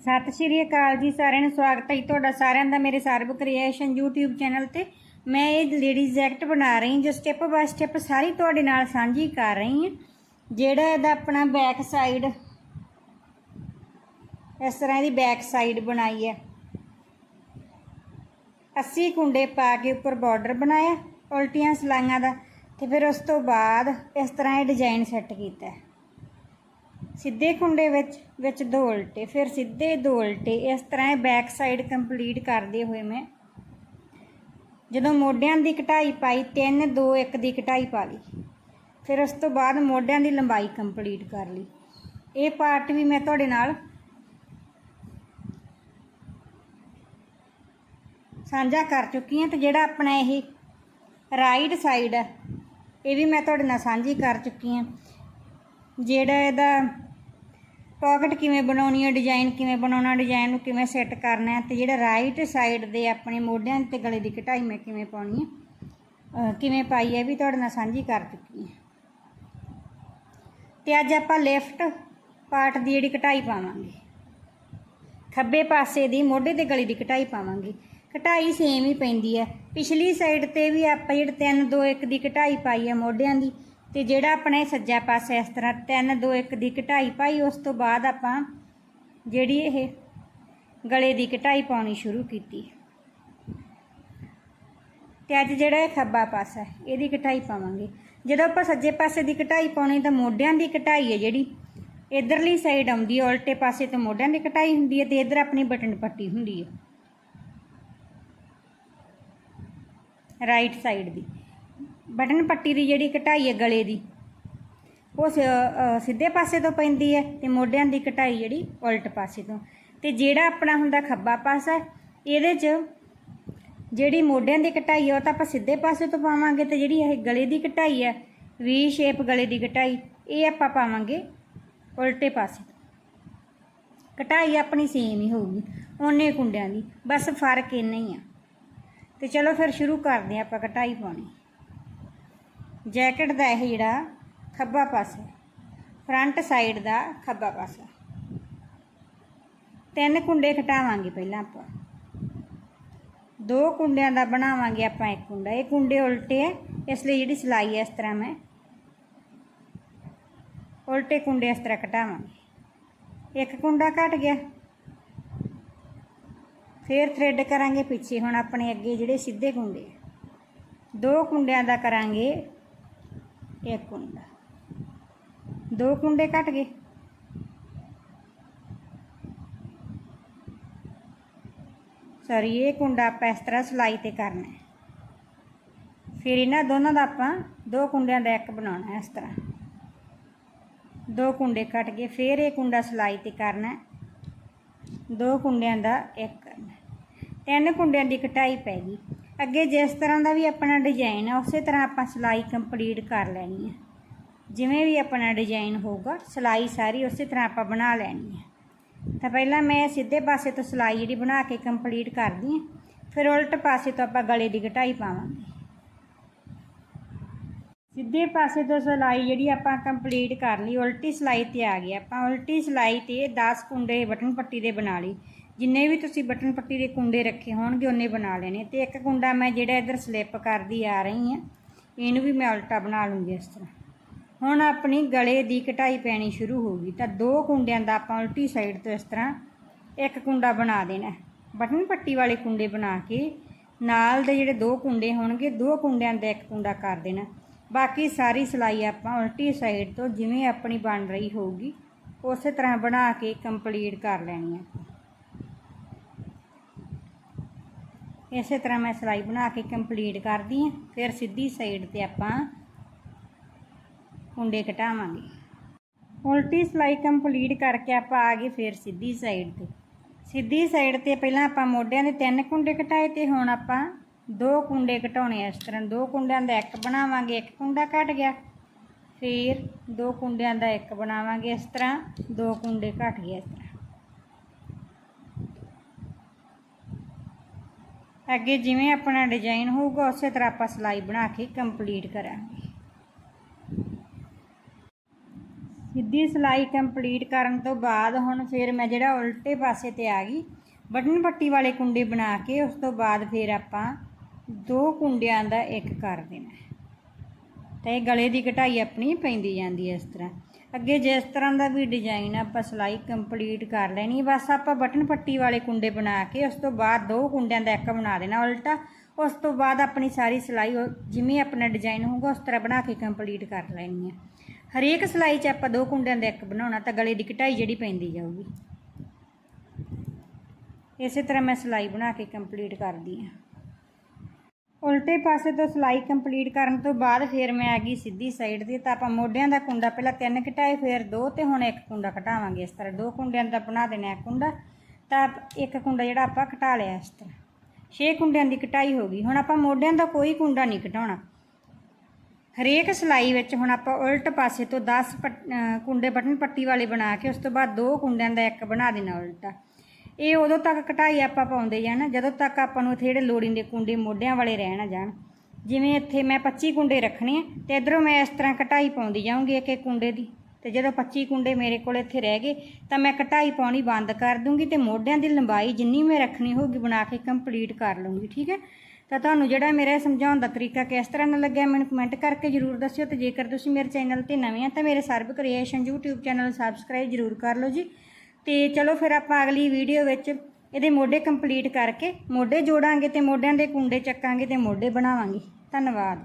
ਸਤਿ ਸ਼੍ਰੀ ਅਕਾਲ ਜੀ, ਸਾਰਿਆਂ ਨੂੰ ਸਵਾਗਤ ਹੈ ਜੀ ਤੁਹਾਡਾ ਸਾਰਿਆਂ ਦਾ ਮੇਰੇ ਸਰਬ ਕ੍ਰੀਏਸ਼ਨ YouTube ਚੈਨਲ ਤੇ। ਮੈਂ ਇਹ ਲੇਡੀਜ਼ ਜੈਕਟ ਬਣਾ ਰਹੀ ਹਾਂ, ਜੋ ਸਟੈਪ ਬਾਏ ਸਟੈਪ ਸਾਰੀ ਤੁਹਾਡੇ ਨਾਲ ਸਾਂਝੀ ਕਰ ਰਹੀ ਹਾਂ। ਜਿਹੜਾ ਇਹਦਾ ਆਪਣਾ ਬੈਕ ਸਾਈਡ ਇਸ ਤਰ੍ਹਾਂ ਇਹਦੀ ਬੈਕ ਸਾਈਡ ਬਣਾਈ ਹੈ। 80 ਕੁੰਡੇ ਪਾ ਕੇ ਉੱਪਰ ਬਾਰਡਰ ਬਣਾਇਆ, ਉਲਟੀਆਂ ਸਲਾਈਆਂ ਦਾ ਤੇ ਫਿਰ ਉਸ ਤੋਂ ਬਾਅਦ ਇਸ ਤਰ੍ਹਾਂ ਇਹ ਡਿਜ਼ਾਈਨ ਸੈੱਟ ਕੀਤਾ ਹੈ। ਸਿੱਧੇ ਕੁੰਡੇ ਵਿੱਚ ਵਿੱਚ ਦੋ ਉਲਟੇ, ਫਿਰ ਸਿੱਧੇ ਦੋ ਉਲਟੇ, ਇਸ ਤਰ੍ਹਾਂ ਇਹ ਬੈਕ ਸਾਈਡ ਕੰਪਲੀਟ ਕਰਦੇ ਹੋਏ ਮੈਂ ਜਦੋਂ ਮੋਢਿਆਂ ਦੀ ਕਟਾਈ ਪਾਈ 3 2 1 ਦੀ ਕਟਾਈ ਪਾ ਲਈ। ਫਿਰ ਉਸ ਤੋਂ ਬਾਅਦ ਮੋਢਿਆਂ ਦੀ ਲੰਬਾਈ ਕੰਪਲੀਟ ਕਰ ਲਈ। ਇਹ ਪਾਰਟ ਵੀ ਮੈਂ ਤੁਹਾਡੇ ਨਾਲ ਸਾਂਝਾ ਕਰ ਚੁੱਕੀ ਹਾਂ ਤੇ ਜਿਹੜਾ ਆਪਣਾ ਇਹ ਰਾਈਟ ਸਾਈਡ ਹੈ ਇਹ ਵੀ ਮੈਂ ਤੁਹਾਡੇ ਨਾਲ ਸਾਂਝੀ ਕਰ ਚੁੱਕੀ ਹਾਂ। ਜਿਹੜਾ ਇਹਦਾ ਪਾਕਟ ਕਿਵੇਂ ਬਣਾਉਣੀ ਹੈ ਡਿਜ਼ਾਈਨ ਕਿਵੇਂ ਬਣਾਉਣਾ ਡਿਜ਼ਾਈਨ ਨੂੰ ਕਿਵੇਂ ਸੈੱਟ ਕਰਨਾ ਹੈ ਤੇ ਜਿਹੜਾ ਰਾਈਟ ਸਾਈਡ ਦੇ ਆਪਣੇ ਮੋਢਿਆਂ ਤੇ ਗਲੇ ਦੀ ਕਟਾਈ ਮੈਂ ਕਿਵੇਂ ਪਾਉਣੀ ਹੈ ਕਿਵੇਂ ਪਾਈ ਹੈ ਇਹ ਵੀ ਤੁਹਾਡੇ ਨਾਲ ਸਾਂਝੀ ਕਰ ਚੁੱਕੀ ਹਾਂ। ਤੇ ਅੱਜ ਆਪਾਂ ਲੈਫਟ ਪਾਰਟ ਦੀ ਜਿਹੜੀ ਕਟਾਈ ਪਾਵਾਂਗੇ। ਖੱਬੇ ਪਾਸੇ ਦੀ ਮੋਢੇ ਤੇ ਗਲੇ ਦੀ ਕਟਾਈ ਪਾਵਾਂਗੇ। ਕਟਾਈ ਸੇਮ ਹੀ ਪੈਂਦੀ ਹੈ। ਪਿਛਲੀ ਸਾਈਡ ਤੇ ਵੀ ਆਪਾਂ ਜਿਹੜੇ 3 2 1 ਦੀ ਕਟਾਈ ਪਾਈ ਹੈ ਮੋਢਿਆਂ ਦੀ ਤੇ ਜਿਹੜਾ ਆਪਣੇ ਸੱਜਾ ਪਾਸਾ ਇਸ ਤਰ੍ਹਾਂ 3 2 1 ਦੀ ਕਟਾਈ ਪਾਈ, ਉਸ ਤੋਂ ਬਾਅਦ ਆਪਾਂ ਜਿਹੜੀ ਇਹ ਗਲੇ ਦੀ ਕਟਾਈ ਪਾਉਣੀ ਸ਼ੁਰੂ ਕੀਤੀ। ਤੇ ਅੱਜ ਜਿਹੜਾ ਇਹ ਖੱਬਾ ਪਾਸਾ ਹੈ ਇਹਦੀ ਕਟਾਈ ਪਾਵਾਂਗੇ। ਜਦੋਂ ਆਪਾਂ ਸੱਜੇ ਪਾਸੇ ਦੀ ਕਟਾਈ ਪਾਉਣੀ, ਤਾਂ ਮੋਢਿਆਂ ਦੀ ਕਟਾਈ ਹੈ ਜਿਹੜੀ। ਇਧਰਲੀ ਸਾਈਡ ਆਉਂਦੀ ਹੈ, ਉਲਟੇ ਪਾਸੇ ਤੋਂ ਮੋਢਿਆਂ ਦੀ ਕਟਾਈ ਹੁੰਦੀ ਹੈ ਤੇ ਇਧਰ ਆਪਣੀ ਬਟਨ ਪੱਟੀ ਹੁੰਦੀ ਹੈ। ਰਾਈਟ ਸਾਈਡ ਦੀ। ਬਟਨ ਪੱਟੀ ਦੀ ਜਿਹੜੀ ਕਟਾਈ ਹੈ ਗਲੇ ਦੀ, ਉਹ ਸਿੱਧੇ ਪਾਸੇ ਤੋਂ ਪੈਂਦੀ ਹੈ ਤੇ ਮੋਢਿਆਂ ਦੀ ਕਟਾਈ ਜਿਹੜੀ ਉਲਟ ਪਾਸੇ ਤੋਂ। ਤੇ ਜਿਹੜਾ ਆਪਣਾ ਹੁੰਦਾ ਖੱਬਾ ਪਾਸਾ, ਇਹਦੇ 'ਚ ਜਿਹੜੀ ਮੋਢਿਆਂ ਦੀ ਕਟਾਈ ਹੈ, ਉਹ ਤਾਂ ਆਪਾਂ ਸਿੱਧੇ ਪਾਸੇ ਤੋਂ ਪਾਵਾਂਗੇ ਤੇ ਜਿਹੜੀ ਇਹ ਗਲੇ ਦੀ ਕਟਾਈ ਹੈ, ਵੀ ਸ਼ੇਪ ਗਲੇ ਦੀ ਕਟਾਈ ਇਹ ਆਪਾਂ ਪਾਵਾਂਗੇ ਉਲਟੇ ਪਾਸੇ ਕਟਾਈ ਆਪਣੀ ਸੇਮ ਹੀ ਹੋਊਗੀ ਉਹਨੇ ਕੁੰਡਿਆਂ ਦੀ, ਬਸ ਫ਼ਰਕ ਇੰਨਾ ਹੀ ਆ। ਤੇ ਚਲੋ ਫਿਰ ਸ਼ੁਰੂ ਕਰਦੇ ਹਾਂ ਆਪਾਂ ਕਟਾਈ ਪਾਉਣੀ। ਜੈਕਟ ਦਾ ਇਹ ਜਿਹੜਾ ਖੱਬਾ ਪਾਸਾ, ਫਰੰਟ ਸਾਈਡ ਦਾ ਖੱਬਾ ਪਾਸਾ। ਤਿੰਨ ਕੁੰਡੇ ਘਟਾਵਾਂਗੇ ਪਹਿਲਾਂ ਆਪਾਂ। ਦੋ ਕੁੰਡਿਆਂ ਦਾ ਬਣਾਵਾਂਗੇ ਆਪਾਂ ਇੱਕ ਕੁੰਡਾ। ਇਹ ਕੁੰਡੇ ਉਲਟੇ ਹੈ ਇਸ ਲਈ ਜਿਹੜੀ ਸਿਲਾਈ ਹੈ ਇਸ ਤਰ੍ਹਾਂ ਮੈਂ ਉਲਟੇ ਕੁੰਡੇ ਇਸ ਤਰ੍ਹਾਂ ਘਟਾਵਾਂਗੇ ਇੱਕ ਕੁੰਡਾ ਘਟ ਗਿਆ। ਫੇਰ ਥ੍ਰੈਡ ਕਰਾਂਗੇ ਪਿੱਛੇ, ਹੁਣ ਆਪਣੇ ਅੱਗੇ ਜਿਹੜੇ ਸਿੱਧੇ ਕੁੰਡੇ ਦੋ ਕੁੰਡਿਆਂ ਦਾ ਕਰਾਂਗੇ ਇੱਕ ਕੁੰਡਾ। ਦੋ ਕੁੰਡੇ ਘਟ ਗਏ। ਸੌਰੀ ਇਹ ਕੁੰਡਾ ਆਪਾਂ ਇਸ ਤਰ੍ਹਾਂ ਸਿਲਾਈ ਤੇ ਕਰਨਾ ਹੈ। ਫਿਰ ਇਹਨਾਂ ਦੋਨਾਂ ਦਾ ਆਪਾਂ ਦੋ ਕੁੰਡਿਆਂ ਦਾ ਇੱਕ ਬਣਾਉਣਾ ਇਸ ਤਰ੍ਹਾਂ। ਦੋ ਕੁੰਡੇ ਕੱਟ ਗਏ, ਫਿਰ ਇਹ ਕੁੰਡਾ ਸਿਲਾਈ ਤੇ ਕਰਨਾ ਦੋ ਕੁੰਡਿਆਂ ਦਾ ਇੱਕ ਕਰਨਾ ਤਿੰਨ ਕੁੰਡਿਆਂ ਦੀ ਕਟਾਈ ਪੈ ਗਈ। ਅੱਗੇ ਜਿਸ ਤਰ੍ਹਾਂ ਦਾ ਵੀ ਆਪਣਾ ਡਿਜ਼ਾਈਨ ਹੈ ਉਸੇ ਤਰ੍ਹਾਂ ਆਪਾਂ ਸਿਲਾਈ ਕੰਪਲੀਟ ਕਰ ਲੈਣੀ ਹੈ ਜਿਵੇਂ ਵੀ ਆਪਣਾ ਡਿਜ਼ਾਈਨ ਹੋਊਗਾ, ਸਿਲਾਈ ਸਾਰੀ ਉਸੇ ਤਰ੍ਹਾਂ ਆਪਾਂ ਬਣਾ ਲੈਣੀ ਹੈ ਤਾਂ ਪਹਿਲਾਂ ਮੈਂ ਸਿੱਧੇ ਪਾਸੇ ਤੋਂ ਸਿਲਾਈ ਜਿਹੜੀ ਬਣਾ ਕੇ ਕੰਪਲੀਟ ਕਰਦੀ ਹਾਂ ਫਿਰ ਉਲਟ ਪਾਸੇ ਤੋਂ ਆਪਾਂ ਗਲੇ ਦੀ ਘਟਾਈ ਪਾਵਾਂਗੇ। ਸਿੱਧੇ ਪਾਸੇ ਤੋਂ ਸਿਲਾਈ ਜਿਹੜੀ ਆਪਾਂ ਕੰਪਲੀਟ ਕਰ ਲਈ, ਉਲਟੀ ਸਿਲਾਈ ਤੇ ਆ ਗਏ ਆਪਾਂ ਉਲਟੀ ਸਿਲਾਈ ਤੇ 10 ਕੁੰਡੇ ਬਟਨ ਪੱਟੀ ਦੇ ਬਣਾ ਲਈ। ਜਿੰਨੇ ਵੀ ਤੁਸੀਂ ਬਟਨ ਪੱਟੀ ਦੇ ਕੁੰਡੇ ਰੱਖੇ ਹੋਣਗੇ, ਉਹਨੇ ਬਣਾ ਲੈਣੇ ਤੇ ਇੱਕ ਕੁੰਡਾ ਮੈਂ ਜਿਹੜਾ ਇਧਰ ਸਲਿੱਪ ਕਰਦੀ ਆ ਰਹੀ ਹਾਂ ਇਹਨੂੰ ਵੀ ਮੈਂ ਉਲਟਾ ਬਣਾ ਲੂੰਗੀ ਇਸ ਤਰ੍ਹਾਂ। ਹੁਣ ਆਪਣੀ ਗਲੇ ਦੀ ਕਟਾਈ ਪੈਣੀ ਸ਼ੁਰੂ ਹੋ ਗਈ। ਤਾਂ ਦੋ ਕੁੰਡਿਆਂ ਦਾ ਆਪਾਂ ਉਲਟੀ ਸਾਈਡ ਤੋਂ ਇਸ ਤਰ੍ਹਾਂ ਇੱਕ ਕੁੰਡਾ ਬਣਾ ਦੇਣਾ ਬਟਨ ਪੱਟੀ ਵਾਲੇ ਕੁੰਡੇ ਬਣਾ ਕੇ ਨਾਲ ਦੇ ਜਿਹੜੇ ਦੋ ਕੁੰਡੇ ਹੋਣਗੇ, ਦੋ ਕੁੰਡਿਆਂ ਦਾ ਇੱਕ ਕੁੰਡਾ ਕਰ ਦੇਣਾ। ਬਾਕੀ ਸਾਰੀ ਸਿਲਾਈ ਆਪਾਂ ਉਲਟੀ ਸਾਈਡ ਤੋਂ ਜਿਵੇਂ ਆਪਣੀ ਬਣ ਰਹੀ ਹੋਊਗੀ, ਉਸੇ ਤਰ੍ਹਾਂ ਬਣਾ ਕੇ ਕੰਪਲੀਟ ਕਰ ਲੈਣੀ ਹੈ। ਇਸੇ ਤਰ੍ਹਾਂ ਮੈਂ ਸਿਲਾਈ ਬਣਾ ਕੇ ਕੰਪਲੀਟ ਕਰਦੀ ਹਾਂ, ਫਿਰ ਸਿੱਧੀ ਸਾਈਡ ਤੇ ਆਪਾਂ ਕੁੰਡੇ ਘਟਾਵਾਂਗੇ ਉਲਟੀ ਸਿਲਾਈ ਕੰਪਲੀਟ ਕਰਕੇ ਆਪਾਂ ਆ ਗਏ ਫਿਰ ਸਿੱਧੀ ਸਾਈਡ ਤੇ। ਸਿੱਧੀ ਸਾਈਡ ਤੇ ਪਹਿਲਾਂ ਆਪਾਂ ਮੋਢਿਆਂ ਦੇ ਤਿੰਨ ਕੁੰਡੇ ਘਟਾਏ ਤੇ ਹੁਣ ਆਪਾਂ ਦੋ ਕੁੰਡੇ ਘਟਾਉਣੇ ਆ। ਇਸ ਤਰ੍ਹਾਂ ਦੋ ਕੁੰਡਿਆਂ ਦਾ ਇੱਕ ਬਣਾਵਾਂਗੇ, ਇੱਕ ਕੁੰਡਾ ਘਟ ਗਿਆ। ਫਿਰ ਦੋ ਕੁੰਡਿਆਂ ਦਾ ਇੱਕ ਬਣਾਵਾਂਗੇ, ਇਸ ਤਰ੍ਹਾਂ ਦੋ ਕੁੰਡੇ ਘਟ ਗਏ ਇਸ ਤਰ੍ਹਾਂ। ਅੱਗੇ ਜਿਵੇਂ ਆਪਣਾ ਡਿਜ਼ਾਈਨ ਹੋਊਗਾ, ਉਸੇ ਤਰ੍ਹਾਂ ਆਪਾਂ ਸਿਲਾਈ ਬਣਾ ਕੇ ਕੰਪਲੀਟ ਕਰਾਂਗੇ। ਸਿੱਧੀ ਸਿਲਾਈ ਕੰਪਲੀਟ ਕਰਨ ਤੋਂ ਬਾਅਦ ਹੁਣ ਫਿਰ ਮੈਂ ਜਿਹੜਾ ਉਲਟੇ ਪਾਸੇ ਤੇ ਆ ਗਈ, ਬਟਨ ਪੱਟੀ ਵਾਲੇ ਕੁੰਡੇ ਬਣਾ ਕੇ, ਉਸ ਤੋਂ ਬਾਅਦ ਫਿਰ ਆਪਾਂ ਦੋ ਕੁੰਡਿਆਂ ਦਾ ਇੱਕ ਕਰ ਦੇਣਾ। ਤਾਂ ਇਹ ਗਲੇ ਦੀ ਕਢਾਈ ਆਪਣੀ ਪੈਂਦੀ ਜਾਂਦੀ ਹੈ ਇਸ ਤਰ੍ਹਾਂ। ਅੱਗੇ ਜਿਸ ਤਰ੍ਹਾਂ ਦਾ ਵੀ ਡਿਜ਼ਾਈਨ ਆਪਾਂ ਸਿਲਾਈ ਕੰਪਲੀਟ ਕਰ ਲੈਣੀ ਬਸ ਆਪਾਂ ਬਟਨ ਪੱਟੀ ਵਾਲੇ ਕੁੰਡੇ ਬਣਾ ਕੇ, ਉਸ ਤੋਂ ਬਾਅਦ ਦੋ ਕੁੰਡਿਆਂ ਦਾ ਇੱਕ ਬਣਾ ਦੇਣਾ ਉਲਟਾ। ਉਸ ਤੋਂ ਬਾਅਦ ਆਪਣੀ ਸਾਰੀ ਸਿਲਾਈ ਉਹ ਜਿਵੇਂ ਆਪਣਾ ਡਿਜ਼ਾਈਨ ਹੋਊਗਾ, ਉਸ ਤਰ੍ਹਾਂ ਬਣਾ ਕੇ ਕੰਪਲੀਟ ਕਰ ਲੈਣੀ ਹੈ ਹਰੇਕ ਸਿਲਾਈ 'ਚ ਆਪਾਂ ਦੋ ਕੁੰਡਿਆਂ ਦਾ ਇੱਕ ਬਣਾਉਣਾ, ਤਾਂ ਗਲੇ ਦੀ ਕਢਾਈ ਜਿਹੜੀ ਪੈਂਦੀ ਜਾਊਗੀ। ਇਸੇ ਤਰ੍ਹਾਂ ਮੈਂ ਸਿਲਾਈ ਬਣਾ ਕੇ ਕੰਪਲੀਟ ਕਰਦੀ ਹਾਂ ਉਲਟੇ ਪਾਸੇ ਤੋਂ ਸਿਲਾਈ ਕੰਪਲੀਟ ਕਰਨ ਤੋਂ ਬਾਅਦ ਫਿਰ ਮੈਂ ਆ ਗਈ ਸਿੱਧੀ ਸਾਈਡ ਤੇ ਤਾਂ ਆਪਾਂ ਮੋਢਿਆਂ ਦਾ ਕੁੰਡਾ ਪਹਿਲਾਂ ਤਿੰਨ ਘਟਾਏ, ਫਿਰ ਦੋ ਤੇ ਹੁਣ ਇੱਕ ਕੁੰਡਾ ਘਟਾਵਾਂਗੇ ਇਸ ਤਰ੍ਹਾਂ। ਦੋ ਕੁੰਡਿਆਂ ਦਾ ਬਣਾ ਦੇਣਾ ਇੱਕ ਕੁੰਡਾ, ਤਾਂ ਇੱਕ ਕੁੰਡਾ ਜਿਹੜਾ ਆਪਾਂ ਘਟਾ ਲਿਆ ਇਸ ਤਰ੍ਹਾਂ। ਛੇ ਕੁੰਡਿਆਂ ਦੀ ਕਟਾਈ ਹੋ ਗਈ। ਹੁਣ ਆਪਾਂ ਮੋਢਿਆਂ ਦਾ ਕੋਈ ਕੁੰਡਾ ਨਹੀਂ ਘਟਾਉਣਾ। ਹਰੇਕ ਸਿਲਾਈ ਵਿੱਚ ਹੁਣ ਆਪਾਂ ਉਲਟ ਪਾਸੇ ਤੋਂ 10 ਪੱਟ- ਕੁੰਡੇ ਬਟਨ ਪੱਟੀ ਵਾਲੇ ਬਣਾ ਕੇ ਉਸ ਤੋਂ ਬਾਅਦ ਦੋ ਕੁੰਡਿਆਂ ਦਾ ਇੱਕ ਬਣਾ ਦੇਣਾ ਉਲਟਾ। ਇਹ ਉਦੋਂ ਤੱਕ ਘਟਾਈ ਆਪਾਂ ਪਾਉਂਦੇ ਜਾਣਾ, ਜਦੋਂ ਤੱਕ ਆਪਾਂ ਨੂੰ ਇੱਥੇ ਜਿਹੜੇ ਲੋੜੀਂਦੇ ਕੁੰਡੇ ਮੋਢਿਆਂ ਵਾਲੇ ਰਹਿਣ ਜਾਣ। ਜਿਵੇਂ ਇੱਥੇ ਮੈਂ 25 ਕੁੰਡੇ ਰੱਖਣੇ ਆ, ਤੇ ਇਧਰੋਂ ਮੈਂ ਇਸ ਤਰ੍ਹਾਂ ਘਟਾਈ ਪਾਉਂਦੀ ਜਾਊਂਗੀ ਇੱਕ ਇੱਕ ਕੁੰਡੇ ਦੀ। ਤੇ ਜਦੋਂ 25 ਕੁੰਡੇ ਮੇਰੇ ਕੋਲ ਇੱਥੇ ਰਹਿ ਗਏ, ਤਾਂ ਮੈਂ ਘਟਾਈ ਪਾਉਣੀ ਬੰਦ ਕਰ ਦੂੰਗੀ ਤੇ ਮੋਢਿਆਂ ਦੀ ਲੰਬਾਈ ਜਿੰਨੀ ਮੈਂ ਰੱਖਣੀ ਹੋਊਗੀ ਬਣਾ ਕੇ ਕੰਪਲੀਟ ਕਰ ਲੂੰਗੀ ਠੀਕ ਹੈ? ਤਾਂ ਤੁਹਾਨੂੰ ਜਿਹੜਾ ਮੇਰਾ ਸਮਝਾਉਣ ਦਾ ਤਰੀਕਾ ਕਿਸ ਤਰ੍ਹਾਂ ਨਾਲ ਲੱਗਿਆ, ਮੈਨੂੰ ਕਮੈਂਟ ਕਰਕੇ ਜਰੂਰ ਦੱਸਿਓ ਤੇ ਜੇਕਰ ਤੁਸੀਂ ਮੇਰੇ ਚੈਨਲ ਤੇ ਨਵੇਂ ਆ, ਤਾਂ ਮੇਰੇ ਸਰਬ ਕ੍ਰੀਏਸ਼ਨ YouTube ਚੈਨਲ ਸਬਸਕ੍ਰਾਈਬ ਜਰੂਰ ਕਰ ਲਓ ਜੀ। ਤੇ ਚਲੋ ਫਿਰ ਆਪਾਂ ਅਗਲੀ ਵੀਡੀਓ ਵਿੱਚ ਇਹਦੇ ਮੋਢੇ ਕੰਪਲੀਟ ਕਰਕੇ ਮੋਢੇ ਜੋੜਾਂਗੇ ਤੇ ਮੋਢਿਆਂ ਦੇ ਕੁੰਡੇ ਚੱਕਾਂਗੇ ਤੇ ਮੋਢੇ ਬਣਾਵਾਂਗੇ। ਧੰਨਵਾਦ।